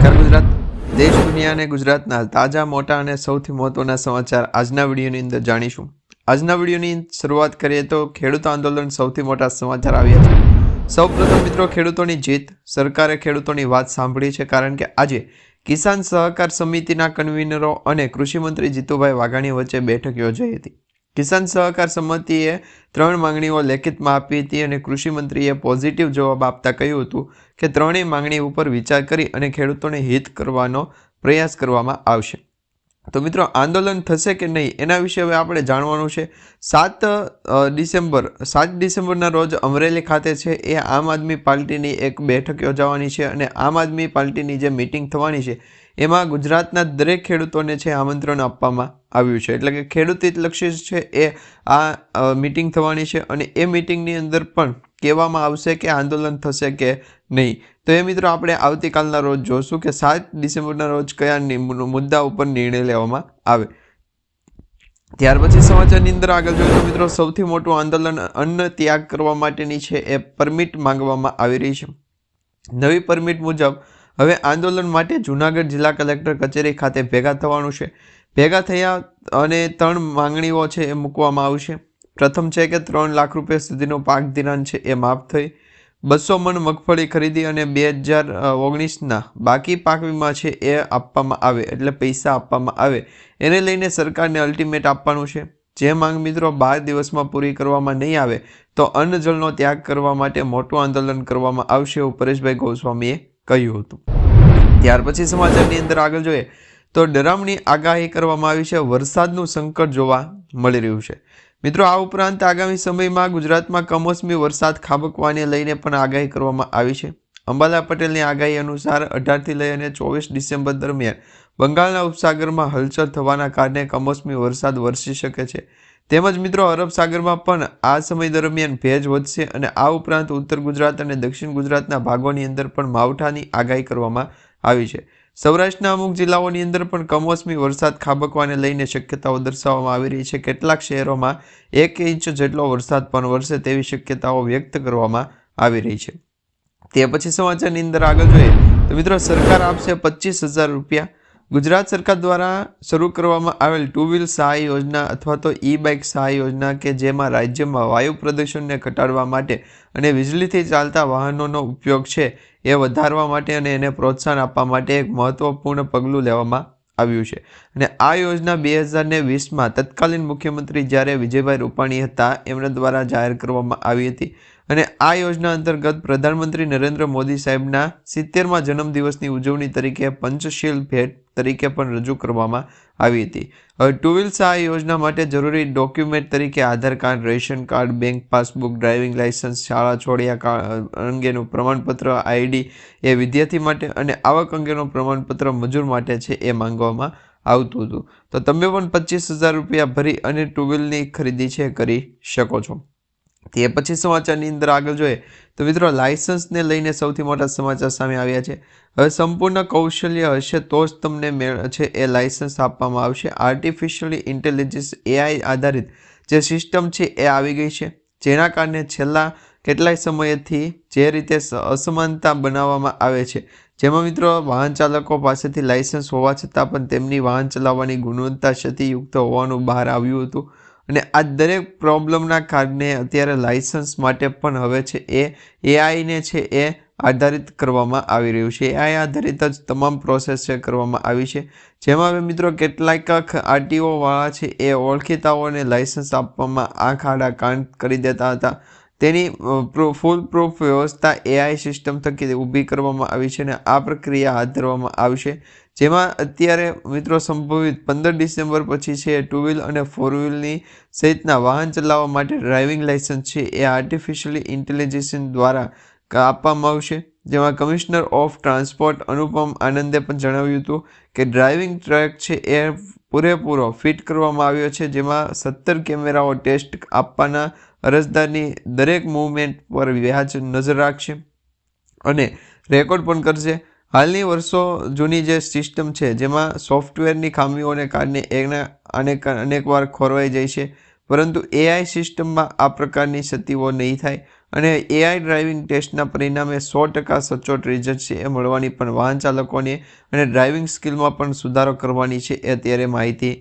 નમસ્કાર ગુજરાત. દેશ, દુનિયા અને ગુજરાતના તાજા, મોટા અને સૌથી મહત્વના સમાચાર આજના વિડીયોની અંદર જાણીશું. આજના વિડીયોની શરૂઆત કરીએ તો ખેડૂત આંદોલન સૌથી મોટા સમાચાર આવ્યા છે. સૌપ્રથમ મિત્રો, ખેડૂતોની જીત. સરકારે ખેડૂતોની વાત સાંભળી છે કારણ કે આજે કિસાન સહકાર સમિતિના કન્વીનરો અને કૃષિમંત્રી જીતુભાઈ વાઘાણી વચ્ચે બેઠક યોજાઈ હતી. કિસાન સહકાર સમિતિએ ત્રણ માંગણીઓ લેખિતમાં આપી હતી અને કૃષિમંત્રીએ પોઝિટિવ જવાબ આપતા કહ્યું હતું કે ત્રણેય માંગણી ઉપર વિચાર કરી અને ખેડૂતોને હિત કરવાનો પ્રયાસ કરવામાં આવશે. તો મિત્રો, આંદોલન થશે કે નહીં એના વિશે હવે આપણે જાણવાનું છે. સાત ડિસેમ્બર, સાત ડિસેમ્બરના રોજ અમરેલી ખાતે છે એ આમ આદમી પાર્ટીની એક બેઠક યોજાવાની છે અને આમ આદમી પાર્ટીની જે મિટિંગ થવાની છે એમાં ગુજરાતના દરેક ખેડૂતોને છે આમંત્રણ આપવામાં આવ્યું છે. એટલે કે ખેડૂત હિતલક્ષી છે એ આ મિટિંગ થવાની છે અને એ મિટિંગની અંદર પણ કહેવામાં આવશે કે આંદોલન થશે કે નહીં. તો એ મિત્રો આપણે આવતીકાલના રોજ જોશું કે સાત ડિસેમ્બરના રોજ કયા મુદ્દા ઉપર નિર્ણય લેવામાં આવે. ત્યાર પછી સમાચારની અંદર આગળ જોઈએ તો મિત્રો સૌથી મોટું આંદોલન અન્ન ત્યાગ કરવા માટેની છે એ પરમિટ માંગવામાં આવી રહી છે. નવી પરમિટ મુજબ હવે આંદોલન માટે જૂનાગઢ જિલ્લા કલેક્ટર કચેરી ખાતે ભેગા થવાનું છે. ભેગા થયા અને ત્રણ માંગણીઓ છે એ મૂકવામાં આવશે. પ્રથમ છે કે ત્રણ લાખ રૂપિયા સુધીનો પાક ધિરાણ છે એ માફ થઈ. બસો મણ મગફળી ખરીદી અને બે હજાર ઓગણીસના બાકી પાક વીમા છે એ આપવામાં આવે એટલે પૈસા આપવામાં આવે. એને લઈને સરકારને અલ્ટિમેટ આપવાનું છે. જે માંગ મિત્રો બાર દિવસમાં પૂરી કરવામાં નહીં આવે તો અન્ન જળનો ત્યાગ કરવા માટે મોટું આંદોલન કરવામાં આવશે એવું પરેશભાઈ ગોસ્વામીએ કહ્યું હતું. ત્યાર પછી સમાચારની અંદર આગળ જોઈએ તો ડરામણી આગાહી કરવામાં આવી છે. વરસાદનું સંકટ જોવા મળી રહ્યું છે. મિત્રો, આ ઉપરાંત આગામી સમયમાં ગુજરાતમાં કમોસમી વરસાદ ખાબકવાને લઈને પણ આગાહી કરવામાં આવી છે. અંબાલા પટેલની આગાહી અનુસાર અઢારથી લઈ અને ચોવીસ ડિસેમ્બર દરમિયાન બંગાળના ઉપસાગરમાં હલચલ થવાના કારણે કમોસમી વરસાદ વરસી શકે છે. તેમજ મિત્રો અરબ સાગરમાં પણ આ સમય દરમિયાન ભેજ વધશે અને આ ઉપરાંત ઉત્તર ગુજરાત અને દક્ષિણ ગુજરાતના ભાગોની અંદર પણ માવઠાની આગાહી કરવામાં આવી છે. સૌરાષ્ટ્રના અમુક જિલ્લાઓની અંદર પણ કમોસમી વરસાદ ખાબકવાને લઈને શક્યતાઓ દર્શાવવામાં આવી રહી છે. કેટલાક શહેરોમાં એક ઇંચ જેટલો વરસાદ પણ વરસે તેવી શક્યતાઓ વ્યક્ત કરવામાં આવી રહી છે. તે પછી સમાચારની અંદર આગળ જોઈએ તો મિત્રો સરકાર આપશે પચીસ હજાર રૂપિયા ગુજરાત સરકાર દ્વારા શરૂ કરવામાં આવેલ ટુ વ્હીલ સહાય યોજના અથવા તો ઈ બાઇક સહાય યોજના કે જેમાં રાજ્યમાં વાયુ પ્રદૂષણને ઘટાડવા માટે અને વીજળીથી ચાલતા વાહનોનો ઉપયોગ છે એ વધારવા માટે અને એને પ્રોત્સાહન આપવા માટે એક મહત્વપૂર્ણ પગલું લેવામાં આવ્યું છે. અને આ યોજના બે હજારને વીસમાં તત્કાલીન મુખ્યમંત્રી જ્યારે વિજયભાઈ રૂપાણી હતા, એમના દ્વારા જાહેર કરવામાં આવી હતી. અને આ યોજના અંતર્ગત પ્રધાનમંત્રી નરેન્દ્ર મોદી સાહેબના સિત્તેરમાં જન્મદિવસની ઉજવણી તરીકે પંચશીલ ભેટ તરીકે પણ રજૂ કરવામાં આવી હતી. હવે ટુ વ્હીલ્સ આ યોજના માટે જરૂરી ડોક્યુમેન્ટ તરીકે Aadhaar card, ration card, bank passbook, driving licence, શાળા છોડ્યા અંગેનું પ્રમાણપત્ર, આઈડી એ વિદ્યાર્થી માટે અને આવક અંગેનું પ્રમાણપત્ર મજૂર માટે છે એ માંગવામાં આવતું હતું. તો તમે પણ પચીસ હજાર રૂપિયા ભરી અને ટુ વ્હીલની ખરીદી છે કરી શકો છો. તે પછી સમાચારની અંદર આગળ જોઈએ તો મિત્રો લાયસન્સને લઈને સૌથી મોટા સમાચાર સામે આવ્યા છે. હવે સંપૂર્ણ કૌશલ્ય હશે તો જ તમને મેળ છે એ લાયસન્સ આપવામાં આવશે. આર્ટિફિશિયલી ઇન્ટેલિજન્સ એઆઈ આધારિત જે સિસ્ટમ છે એ આવી ગઈ છે, જેના કારણે છેલ્લા કેટલાય સમયથી જે રીતે અસમાનતા બનાવવામાં આવે છે. જેમાં મિત્રો વાહન ચાલકો પાસેથી લાયસન્સ હોવા છતાં પણ તેમની વાહન ચલાવવાની ગુણવત્તા ક્ષતિયુક્ત હોવાનું બહાર આવ્યું હતું. અને આ દરેક પ્રોબ્લેમના કારણે અત્યારે લાઇસન્સ માટે પણ હવે છે એ એઆઈને છે એ આધારિત કરવામાં આવી રહ્યું છે. એઆઈ આધારિત જ તમામ પ્રોસેસ છે કરવામાં આવી છે. જેમાં હવે મિત્રો કેટલાક આરટીઓ વાળા છે એ ઓળખીતાઓને લાઇસન્સ આપવામાં આંખ આડા કાન કરી દેતા હતા. તેની ફૂલ પ્રૂફ વ્યવસ્થા એઆઈ સિસ્ટમ થકી ઊભી કરવામાં આવી છે અને આ પ્રક્રિયા હાથ ધરવામાં આવશે જેમાં અત્યારે મિત્રો સંભવિત પંદર ડિસેમ્બર પછી છે, ટુ વ્હીલ અને ફોર વ્હીલની સહિતના વાહન ચલાવવા માટે ડ્રાઇવિંગ લાઇસન્સ છે, એ આર્ટિફિશિયલી ઇન્ટેલિજન્સ દ્વારા આપવામાં આવશે. જેમાં કમિશનર ઓફ ટ્રાન્સપોર્ટ અનુપમ આનંદે પણ જણાવ્યું હતું કે ડ્રાઇવિંગ ટ્રેક છે, એ પૂરેપૂરો ફિટ કરવામાં આવ્યો છે, જેમાં સત્તર કેમેરાઓ ટેસ્ટ આપવાના અરજદારની દરેક મૂવમેન્ટ પર વ્યાજ નજર રાખશે અને રેકોર્ડ પણ કરશે. હાલની વર્ષો જૂની જે સિસ્ટમ છે, જેમાં સોફ્ટવેરની ખામીઓને કારણે એના અનેક અનેકવાર ખોરવાઈ જાય છે. પરંતુ એઆઈ સિસ્ટમમાં આ પ્રકારની ક્ષતિઓ નહીં થાય અને એઆઈ ડ્રાઇવિંગ ટેસ્ટના પરિણામે સો ટકા સચોટ રિઝલ્ટ છે એ મળવાની પણ વાહન ચાલકોને અને ડ્રાઇવિંગ સ્કિલમાં પણ સુધારો કરવાની છે એ અત્યારે માહિતી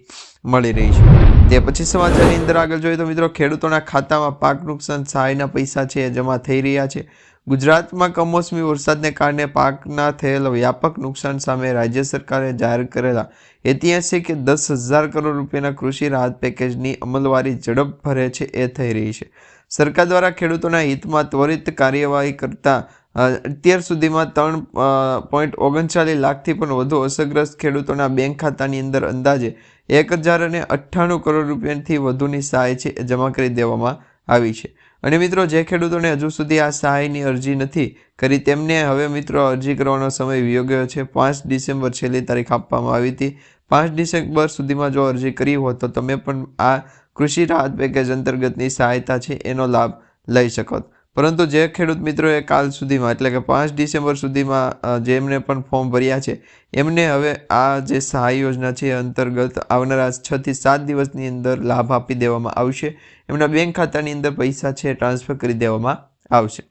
મળી રહી છે. તે પછી સમાચારની અંદર આગળ જોઈએ તો મિત્રો ખેડૂતોના ખાતામાં પાક નુકસાન સહાયના પૈસા છે એ જમા થઈ રહ્યા છે. ગુજરાતમાં કમોસમી વરસાદને કારણે પાકના થયેલ વ્યાપક નુકસાન સામે રાજ્ય સરકારે જાહેર કરેલા ઐતિહાસિક દસ હજાર કરોડ રૂપિયાના કૃષિ રાહત પેકેજની અમલવારી ઝડપ ભરે છે, એ થઈ રહી છે. સરકાર દ્વારા ખેડૂતોના હિતમાં ત્વરિત કાર્યવાહી કરતા અત્યાર સુધીમાં ત્રણ પોઈન્ટ ઓગણચાલીસ લાખથી પણ વધુ અસરગ્રસ્ત ખેડૂતોના બેંક ખાતાની અંદર અંદાજે એક હજાર અને અઠ્ઠાણું કરોડ રૂપિયાથી વધુની સહાય છે જમા કરી દેવામાં આવી છે. અને મિત્રો, જે ખેડૂતોને હજુ સુધી આ સહાયની અરજી નથી કરી, તેમને હવે મિત્રો અરજી કરવાનો સમય યોગ્ય છે. પાંચ ડિસેમ્બર છેલ્લી તારીખ આપવામાં આવી હતી. પાંચ ડિસેમ્બર સુધીમાં જો અરજી કરી હોત, તો તમે પણ આ કૃષિ રાહત પેકેજ અંતર્ગતની સહાયતા છે એનો લાભ લઈ શકો. પરંતુ જે ખેડૂત મિત્રોએ કાલ સુધીમાં, એટલે કે પાંચ ડિસેમ્બર સુધીમાં જેમને પણ ફોર્મ ભર્યા છે, એમને હવે આ જે સહાય યોજના છે અંતર્ગત આવનારા છથી સાત દિવસની અંદર લાભ આપી દેવામાં આવશે. એમના બેંક ખાતાની અંદર પૈસા છે ટ્રાન્સફર કરી દેવામાં આવશે.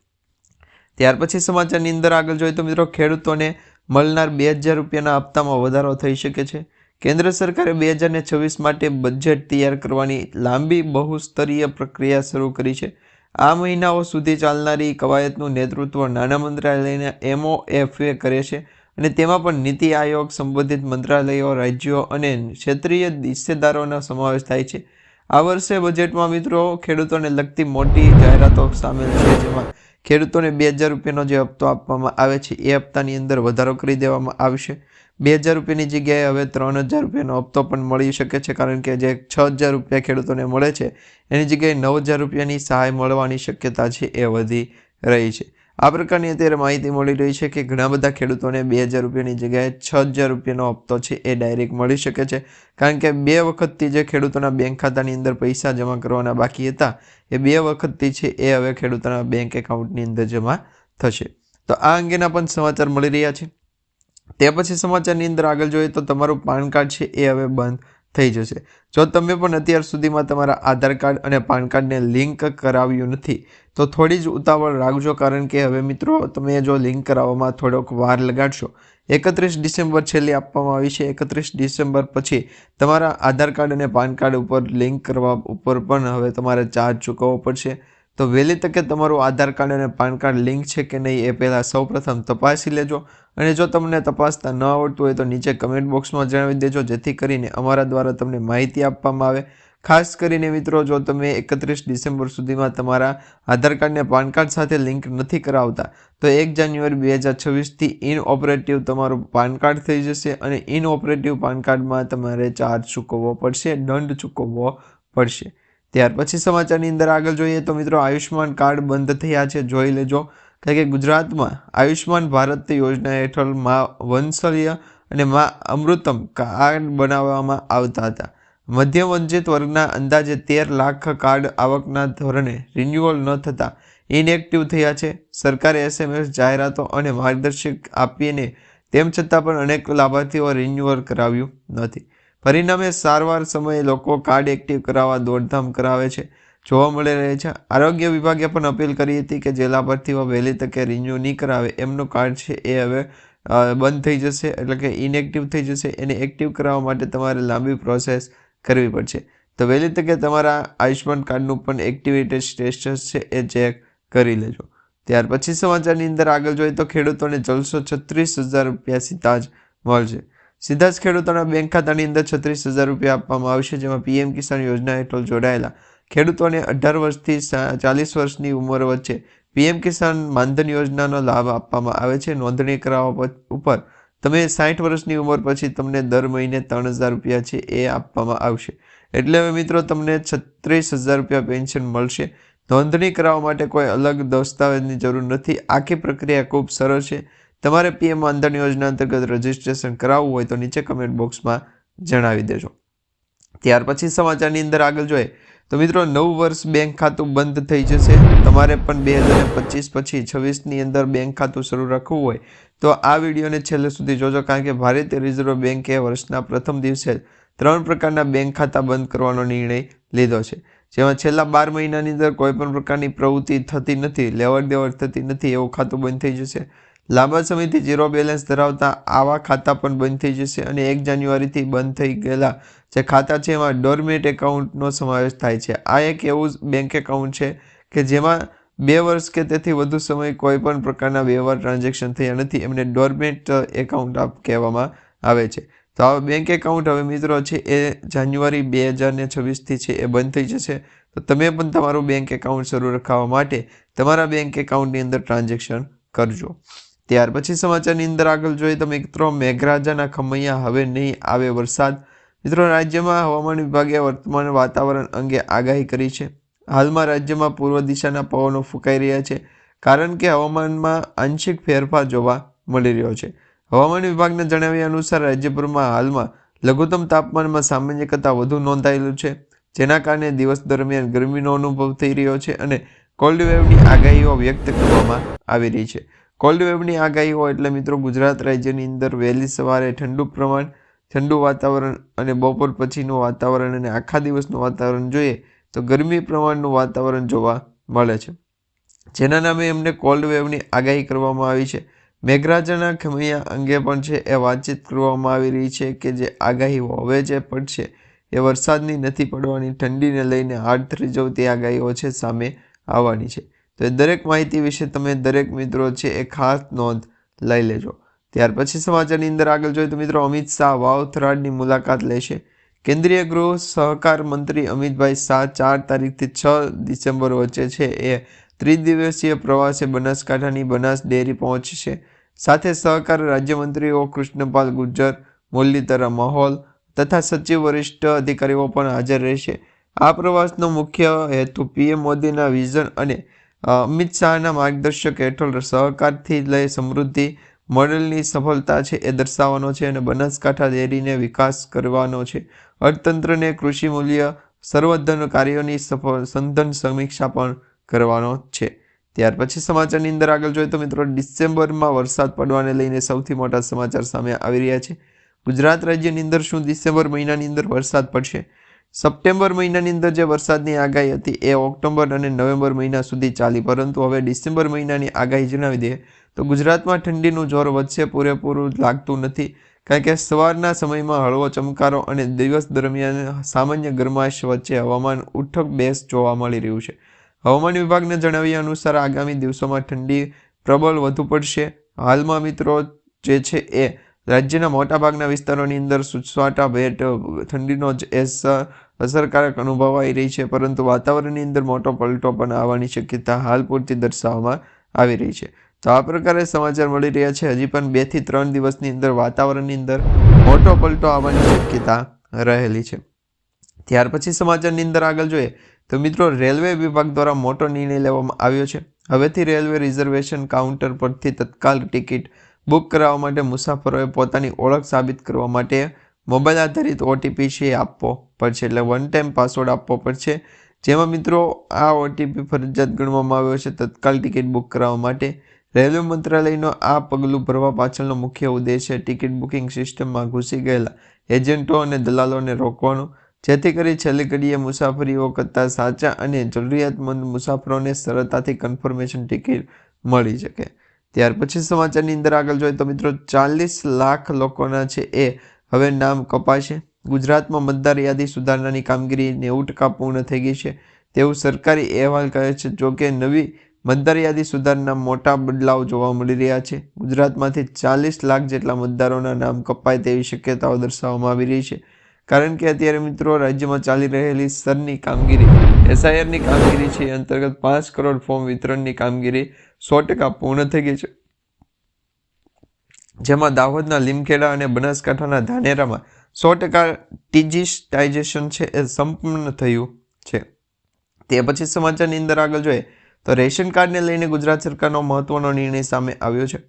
ત્યાર પછી સમાચારની અંદર આગળ જોઈએ તો મિત્રો, ખેડૂતોને મળનાર બે હજાર રૂપિયાના હપ્તામાં વધારો થઈ શકે છે. કેન્દ્ર સરકારે બે હજાર છવ્વીસ માટે બજેટ તૈયાર કરવાની લાંબી બહુસ્તરીય પ્રક્રિયા શરૂ કરી છે. આ મહિનાઓ સુધી ચાલનારી કવાયતનું નેતૃત્વ નાણાં મંત્રાલયના એમઓએફએ કરે છે અને તેમાં પણ નીતિ આયોગ, સંબંધિત મંત્રાલયો, રાજ્યો અને ક્ષેત્રીય હિસ્સેદારોનો સમાવેશ થાય છે. આ વર્ષે બજેટમાં મિત્રો ખેડૂતોને લગતી મોટી જાહેરાતો સામેલ છે, જેમાં ખેડૂતોને બે હજાર રૂપિયાનો જે હપ્તો આપવામાં આવે છે, એ હપ્તાની અંદર વધારો કરી દેવામાં આવશે. બે હજાર રૂપિયાની જગ્યાએ હવે ત્રણ હજાર રૂપિયાનો હપ્તો પણ મળી શકે છે, કારણ કે જે છ હજાર રૂપિયા ખેડૂતોને મળે છે, એની જગ્યાએ નવ હજાર રૂપિયાની સહાય મળવાની શક્યતા છે એ વધી રહી છે. આ પ્રકારની અત્યારે માહિતી મળી રહી છે કે ઘણા બધા ખેડૂતોને બે હજાર રૂપિયાની જગ્યાએ છ હજાર રૂપિયાનો હપ્તો છે એ ડાયરેક્ટ મળી શકે છે, કારણ કે બે વખતથી જે ખેડૂતોના બેંક ખાતાની અંદર પૈસા જમા કરવાના બાકી હતા, એ બે વખતથી છે એ હવે ખેડૂતોના બેંક એકાઉન્ટની અંદર જમા થશે. તો આ અંગેના પણ સમાચાર મળી રહ્યા છે. તે પછી સમાચારની અંદર આગળ જોઈએ તો તમારું પાન કાર્ડ છે એ હવે બંધ થઈ જશે. જો તમે પણ અત્યાર સુધીમાં તમારા આધાર કાર્ડ અને પાન કાર્ડને લિંક કરાવ્યું નથી, તો થોડી જ ઉતાવળ રાખજો કારણ કે હવે મિત્રો તમે જો લિંક કરાવવામાં થોડોક વાર લગાડશો. એકત્રીસ ડિસેમ્બર છેલ્લી આપવામાં આવી છે. એકત્રીસ ડિસેમ્બર પછી તમારા આધાર કાર્ડ અને પાન કાર્ડ ઉપર લિંક કરવા ઉપર પણ હવે તમારે ચાર્જ ચૂકવવો પડશે. તો વહેલી તકે તમારું આધાર કાર્ડ અને પાન કાર્ડ લિંક છે કે નહીં એ પહેલાં સૌપ્રથમ તપાસી લેજો. અને જો તમને તપાસતા ન આવડતું હોય તો નીચે કમેન્ટ બોક્સમાં જણાવી દેજો, જેથી કરીને અમારા દ્વારા તમને માહિતી આપવામાં આવે. ખાસ કરીને મિત્રો, જો તમે એકત્રીસ ડિસેમ્બર સુધીમાં તમારા આધાર કાર્ડને પાન કાર્ડ સાથે લિંક નથી કરાવતા, તો એક જાન્યુઆરી બે હજાર છવ્વીસથી ઇન ઓપરેટિવ તમારું પાન કાર્ડ થઈ જશે અને ઇન ઓપરેટિવ પાન કાર્ડમાં તમારે ચાર્જ ચૂકવવો પડશે, દંડ ચૂકવવો પડશે. ત્યાર પછી સમાચારની અંદર આગળ જોઈએ તો મિત્રો આયુષ્યમાન કાર્ડ બંધ થયા છે, જોઈ લેજો. કારણ કે ગુજરાતમાં આયુષ્યમાન ભારત યોજના હેઠળ મા વંશલ્ય અને મા અમૃતમ કાર્ડ બનાવવામાં આવતા હતા. મધ્યમ વંચિત વર્ગના અંદાજે તેર લાખ કાર્ડ આવકના ધોરણે રિન્યુઅલ ન થતાં ઇનએક્ટિવ થયા છે. સરકારે એસએમએસ જાહેરાતો અને માર્ગદર્શક આપીને તેમ છતાં પણ અનેક લાભાર્થીઓ રિન્યુઅલ કરાવ્યું નથી. પરિણામે સારવાર સમયે લોકો કાર્ડ એક્ટિવ કરાવવા, દોડધામ કરાવે છે. જોવા મળી રહે છે, આરોગ્ય વિભાગે પણ અપીલ કરી હતી કે જે લાભાર્થીઓ વહેલી તકે રિન્યૂ નહીં કરાવે, એમનું કાર્ડ છે એ હવે બંધ થઈ જશે, એટલે કે ઇનએક્ટિવ થઈ જશે, એને એક્ટિવ કરાવવા માટે તમારે લાંબી પ્રોસેસ કરવી પડશે. તો વહેલી તકે તમારા આયુષ્યમાન કાર્ડનું પણ એક્ટિવિટી સ્ટેટસ છે એ ચેક કરી લેજો. ત્યાર પછી સમાચારની અંદર આગળ જોઈએ તો ખેડૂતોને જલસો છત્રીસ હજાર રૂપિયા સીધા જ મળશે. સીધા જ ખેડૂતોના બેંક ખાતાની અંદર છત્રીસ હજાર રૂપિયા આપવામાં આવશે, જેમાં પીએમ કિસાન યોજના હેઠળ જોડાયેલા ખેડૂતોને અઢાર વર્ષથી ચાલીસ વર્ષની ઉંમર વચ્ચે પીએમ કિસાન માનધન યોજનાનો લાભ આપવામાં આવે છે. નોંધણી કરાવવા ઉપર તમે સાઠ વર્ષની ઉંમર પછી તમને દર મહિને ત્રણ હજાર રૂપિયા છે એ આપવામાં આવશે. એટલે હવે મિત્રો તમને છત્રીસ હજાર રૂપિયા પેન્શન મળશે. નોંધણી કરાવવા માટે કોઈ અલગ દસ્તાવેજની જરૂર નથી. આખી પ્રક્રિયા ખૂબ સરળ છે. તમારે પીએમ માનધન યોજના અંતર્ગત રજીસ્ટ્રેશન કરાવવું હોય તો નીચે કમેન્ટ બોક્સમાં જણાવી દેજો. ત્યાર પછી સમાચારની અંદર આગળ જોઈએ. તો મિત્રો, નવ વર્ષ બેંક ખાતું બંધ થઈ જશે. તમારે પણ બે હજાર પચીસ પછી છવ્વીસની અંદર બેંક ખાતું શરૂ રાખવું હોય તો આ વિડીયોને છેલ્લે સુધી જોજો કારણ કે ભારતીય રિઝર્વ બેન્કે વર્ષના પ્રથમ દિવસે ત્રણ પ્રકારના બેંક ખાતા બંધ કરવાનો નિર્ણય લીધો છે. જેમાં છેલ્લા બાર મહિનાની અંદર કોઈપણ પ્રકારની પ્રવૃત્તિ થતી નથી લેવડ દેવડ થતી નથી, એવું ખાતું બંધ થઈ જશે. લાંબા સમયથી ઝીરો બેલેન્સ ધરાવતા આવા ખાતા પણ બંધ થઈ જશે અને એક જાન્યુઆરીથી બંધ થઈ ગયેલા જે ખાતા છે એમાં ડોરમેટ એકાઉન્ટનો સમાવેશ થાય છે. આ એક એવું બેંક એકાઉન્ટ છે કે જેમાં બે વર્ષ કે તેથી વધુ સમય કોઈ પણ પ્રકારના વ્યવહાર, ટ્રાન્ઝેક્શન થયા નથી. એમને ડોરમેટ એકાઉન્ટ આપ કહેવામાં આવે છે. તો આ બેંક એકાઉન્ટ હવે મિત્રો છે એ જાન્યુઆરી બે હજાર ને છવ્વીસથી છે એ બંધ થઈ જશે. તો તમે પણ તમારું બેંક એકાઉન્ટ શરૂ રખાવવા માટે તમારા બેંક એકાઉન્ટની અંદર ટ્રાન્ઝેક્શન કરજો. ત્યાર પછી સમાચારની અંદર આગળ જોઈએ તો મિત્રો મેઘરાજાના ખમૈયા હવે નહીં આવે વરસાદ. મિત્રો રાજ્યમાં હવામાન વિભાગે વર્તમાન વાતાવરણ અંગે આગાહી કરી છે. હાલમાં રાજ્યમાં પૂર્વ દિશાના પવનો ફૂંકાઈ રહ્યા છે, કારણ કે હવામાનમાં આંશિક ફેરફાર જોવા મળી રહ્યો છે. હવામાન વિભાગના જણાવ્યા અનુસાર રાજ્યભરમાં હાલમાં લઘુત્તમ તાપમાનમાં સામાન્ય કરતાં વધુ નોંધાયેલું છે, જેના કારણે દિવસ દરમિયાન ગરમીનો અનુભવ થઈ રહ્યો છે અને કોલ્ડ વેવની આગાહીઓ વ્યક્ત કરવામાં આવી રહી છે. કોલ્ડ વેવની આગાહીઓ એટલે મિત્રો ગુજરાત રાજ્યની અંદર વહેલી સવારે ઠંડુ પ્રમાણ, ઠંડુ વાતાવરણ અને બપોર પછીનું વાતાવરણ અને આખા દિવસનું વાતાવરણ જોઈએ તો ગરમી પ્રમાણનું વાતાવરણ જોવા મળે છે. જેના નામે એમને કોલ્ડ વેવની આગાહી કરવામાં આવી છે. મેઘરાજાના ખમૈયા અંગે પણ છે એ વાતચીત કરવામાં આવી રહી છે કે જે આગાહી હવે જે પડશે. એ વરસાદની નથી પડવાની, ઠંડીને લઈને હાડ થ્રીજવતી આગાહીઓ છે સામે આવવાની છે. તો એ દરેક માહિતી વિશે તમે દરેક મિત્રો છે એ ખાસ નોંધ લઈ લેજો. ત્યાર પછી સમાચારની અંદર આગળ જોઈએ તો મિત્રો અમિત શાહ વાવ થરાડની મુલાકાત લેશે. કેન્દ્રીય ગૃહ સહકાર મંત્રી અમિતભાઈ શાહ ચાર તારીખથી છ ડિસેમ્બર વચ્ચે છે એ ત્રિદિવસીય પ્રવાસે બનાસકાંઠાની બનાસ ડેરી પહોંચશે. સાથે સહકાર રાજ્યમંત્રીઓ કૃષ્ણપાલ ગુર્જર મુરલીધરા મહોલ તથા સચિવ વરિષ્ઠ અધિકારીઓ પણ હાજર રહેશે. આ પ્રવાસનો મુખ્ય હેતુ પીએમ મોદીના વિઝન અને અમિત શાહના માર્ગદર્શક હેઠળ સહકારથી લઈ સમૃદ્ધિ મોડેલની સફળતા છે એ દર્શાવવાનો છે અને બનાસકાંઠા ડેરીને વિકાસ કરવાનો છે. અર્થતંત્રને કૃષિ મૂલ્ય સર્વધન કાર્યોની સફળ સંધન સમીક્ષા પણ કરવાનો છે. ત્યાર પછી સમાચારની અંદર આગળ જોઈએ તો મિત્રો ડિસેમ્બરમાં વરસાદ પડવાને લઈને સૌથી મોટા સમાચાર સામે આવી રહ્યા છે. ગુજરાત રાજ્યની અંદર શું ડિસેમ્બર મહિનાની અંદર વરસાદ પડશે? સપ્ટેમ્બર મહિનાની અંદર જે વરસાદની આગાહી હતી એ ઓક્ટોબર અને નવેમ્બર મહિના સુધી ચાલી, પરંતુ હવે ડિસેમ્બર મહિનાની આગાહી જણાવી દઈએ તો ગુજરાતમાં ઠંડીનું જોર વધશે, પૂરેપૂરું લાગતું નથી, કારણ કે સવારના સમયમાં હળવો ચમકારો અને દિવસ દરમિયાન સામાન્ય ગરમાશ વચ્ચે હવામાન ઉઠક બેસ જોવા મળી રહ્યું છે. હવામાન વિભાગના જણાવ્યા અનુસાર આગામી દિવસોમાં ઠંડી પ્રબળ વધુ પડશે. હાલમાં મિત્રો જે છે એ રાજ્યના મોટાભાગના વિસ્તારોની અંદર સુસવાટા, ભેટ, ઠંડીનો જ અસરકારક અનુભવાઈ રહી છે, પરંતુ વાતાવરણની અંદર મોટો પલટો પણ આવવાની શક્યતા હાલ પૂરતી દર્શાવવામાં આવી રહી છે. તો આ પ્રકારે સમાચાર મળી રહ્યા છે. હજી પણ બેથી ત્રણ દિવસની અંદર વાતાવરણની અંદર મોટો પલટો આવવાની શક્યતા રહેલી છે. ત્યાર પછી સમાચારની અંદર આગળ જોઈએ તો મિત્રો, રેલવે વિભાગ દ્વારા મોટો નિર્ણય લેવામાં આવ્યો છે. હવેથી રેલવે રિઝર્વેશન કાઉન્ટર પરથી તત્કાલ ટિકિટ બુક કરાવવા માટે મુસાફરોએ પોતાની ઓળખ સાબિત કરવા માટે મોબાઈલ આધારિત ઓટીપી છે આપવો પડશે. એટલે વન ટાઈમ પાસવર્ડ આપવો પડશે. જેમાં મિત્રો આ ઓટીપી ફરજિયાત ગણવામાં આવ્યો છે. તત્કાલ ટિકિટ બુક કરાવવા માટે રેલવે મંત્રાલયનો આ પગલું ભરવા પાછળનો મુખ્ય ઉદ્દેશ્ય ટિકિટ બુકિંગ સિસ્ટમમાં ઘૂસી ગયેલા એજન્ટો અને દલાલોને રોકવાનો. જેથી કરી છેલ્લી ઘડીએ મુસાફરીઓ કરતાં સાચા અને જરૂરિયાતમંદ મુસાફરોને સરળતાથી કન્ફર્મેશન ટિકિટ મળી શકે. ત્યાર પછી સમાચારની અંદર આગળ જોઈએ તો મિત્રો ચાલીસ લાખ લોકોના છે એ હવે નામ કપાશે. ગુજરાતમાં મતદાર યાદી સુધારણાની કામગીરી નેવું ટકા પૂર્ણ થઈ ગઈ છે. તેવું સરકારી અહેવાલ કહે છે જોકે નવી મતદાર યાદી સુધારના મોટા બદલાવ જોવા મળી રહ્યા છે. ગુજરાતમાંથી ચાલીસ લાખ જેટલા મતદારોના નામ કપાય તેવી શક્યતાઓ દર્શાવવામાં આવી રહી છે. કારણ કે અત્યારે મિત્રો રાજ્યમાં ચાલી રહેલી સરની કામગીરી એસઆઈઆરની કામગીરી છે અંતર્ગત પાંચ કરોડ ફોર્મ વિતરણની કામગીરી સો ટકા પૂર્ણ થઈ ગઈ છે. જેમાં દાહોદના લીમખેડા અને બનાસકાંઠાના ધાનેરામાં સો ટકા ટીજીસ્ટાઇઝેશન છે એ સંપૂર્ણ થયું છે. તે પછી સમાચારની અંદર આગળ જોઈએ તો રેશન કાર્ડને લઈને ગુજરાત સરકારનો મહત્વનો નિર્ણય સામે આવ્યો છે.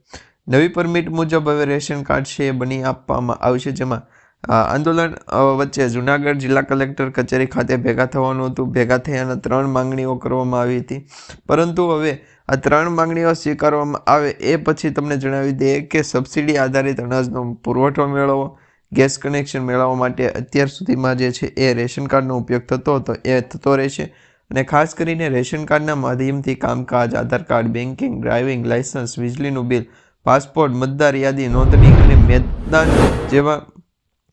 નવી પરમિટ મુજબ હવે રેશન કાર્ડ છે એ બની આપવામાં આવશે, જેમાં આંદોલન વચ્ચે જુનાગઢ જિલ્લા કલેક્ટર કચેરી ખાતે ભેગા થવાનું હતું. ભેગા થયાના ત્રણ માંગણીઓ કરવામાં આવી હતી. પરંતુ હવે આ ત્રણ માંગણીઓ સ્વીકારવામાં આવે એ પછી તમને જણાવી દઈએ કે સબસિડી આધારિત અનાજનો પુરવઠો મેળવવો ગેસ કનેક્શન મેળવવા માટે અત્યાર સુધીમાં જે છે એ રેશન કાર્ડનો ઉપયોગ થતો હતો, એ થતો રહેશે. અને ખાસ કરીને રેશન કાર્ડના માધ્યમથી કામકાજ, Aadhaar card banking driving licence, વીજળીનું બિલ, પાસપોર્ટ, મતદાર યાદી, નોંધણી અને મેદાન જેવા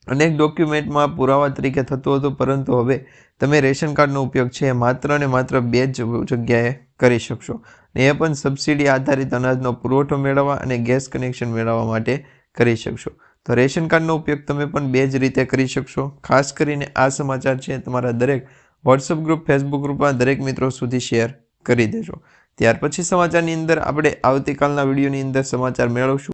અનેક ડોક્યુમેન્ટમાં પુરાવા તરીકે થતું હતું, પરંતુ હવે તમે રેશન કાર્ડનો ઉપયોગ છે, માત્ર ને માત્ર બે જ જગ્યાએ કરી શકશો. ને એ પણ સબસિડી આધારિત અનાજનો પુરવઠો મેળવવા અને ગેસ કનેક્શન મેળવવા માટે કરી શકશો. તો રેશન કાર્ડનો ઉપયોગ તમે પણ બે જ રીતે કરી શકશો. ખાસ કરીને આ સમાચાર છે, તમારા દરેક વોટ્સઅપ ગ્રુપ ફેસબુક ગ્રુપમાં દરેક મિત્રો સુધી શેર કરી દેજો. ત્યાર પછી સમાચારની અંદર આપણે આવતીકાલના વિડીયોની અંદર સમાચાર મેળવશું.